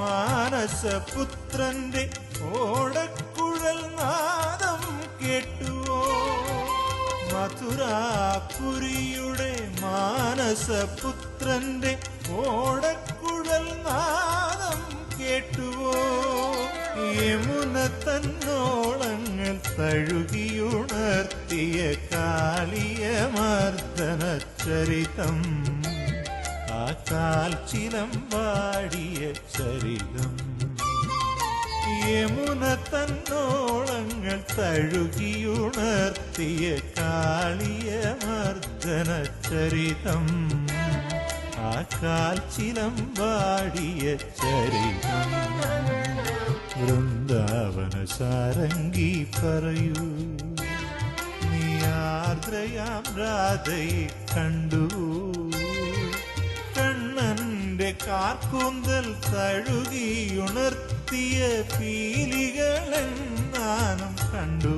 മാനസപുത്രന്റെ ഓടക്കുഴൽ നാദം കേട്ടുവോ? മധുരാപുരിയുടെ മാനസപുത്രന്റെ ഓടക്കുഴൽ നാദം കേട്ടുവോ? യമുന തന്നോളങ്ങൾ തഴുകിയുണർത്തിയ കാളിയ മർദ്ദന ചരിതം കാൽച്ചിലം വാടിയ ചരിതം യമുന തന്നോളങ്ങൾ തഴുകിയുണർത്തിയ കാളിയ മർദ്ദന ചരിതം. ആ കാൽച്ചിലം വാടിയ ചരിതം. വൃന്ദാവന സാരംഗി പറയൂ. നീ ആർദ്രയാം രാധയെ കണ്ടു. കണ്ണന്റെ കാർക്കൂന്തൽ തഴുകിയുണർത്തിയ പീലികളെന്നാനും കണ്ടു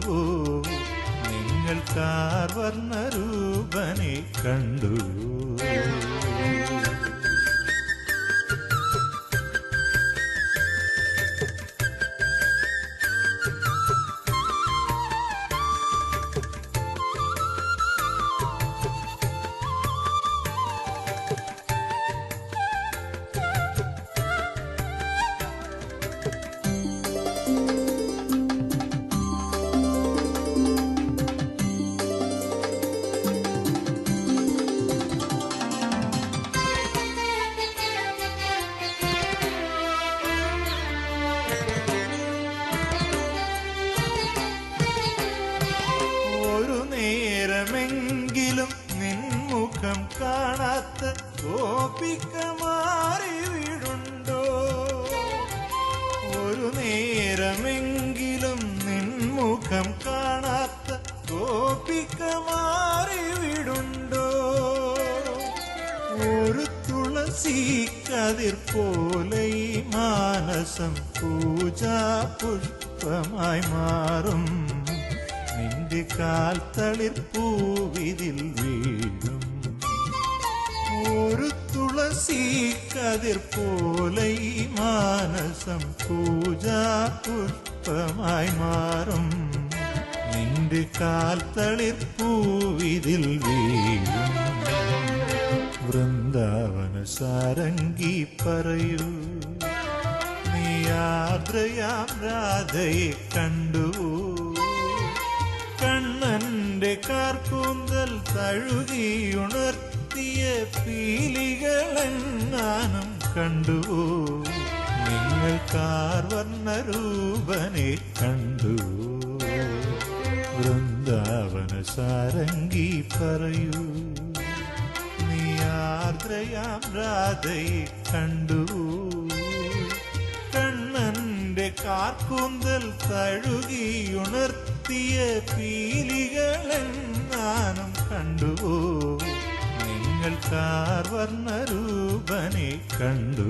നിങ്ങൾ കാർവർണ രൂപനെ കണ്ടു துளசி கதிர் போலை மானசம் பூஜா புஷ்பமாய் மாறும். நின்று கால் தளிர் பூவிதில் வீழும். ஒரு துளசி கதிர் போலை மானசம் பூஜா புஷ்பமாய் மாறும். நின்று கால் தளிர் பூவிதில் வீழும். വൃന്ദാവന സാരംഗി പറയൂ നീ ആർദ്രയാം രാധയെ കണ്ടു. കണ്ണന്റെ കാർക്കൂന്തൽ തഴുകിയുണർത്തിയ പീലികളെങ്ങാനും കണ്ടു. നിങ്ങൾ കാർവർണ രൂപനെ കണ്ടു. വൃന്ദാവന സാരംഗി പറയൂ ആർദ്രയാം രാധയെ കണ്ടു. കണ്ണന്റെ കാർക്കൂന്തൽ തഴുകിയുണർത്തിയ പീലികളെന്നാനും കണ്ടു. നിങ്ങൾ കാർവർണ രൂപനെ കണ്ടു.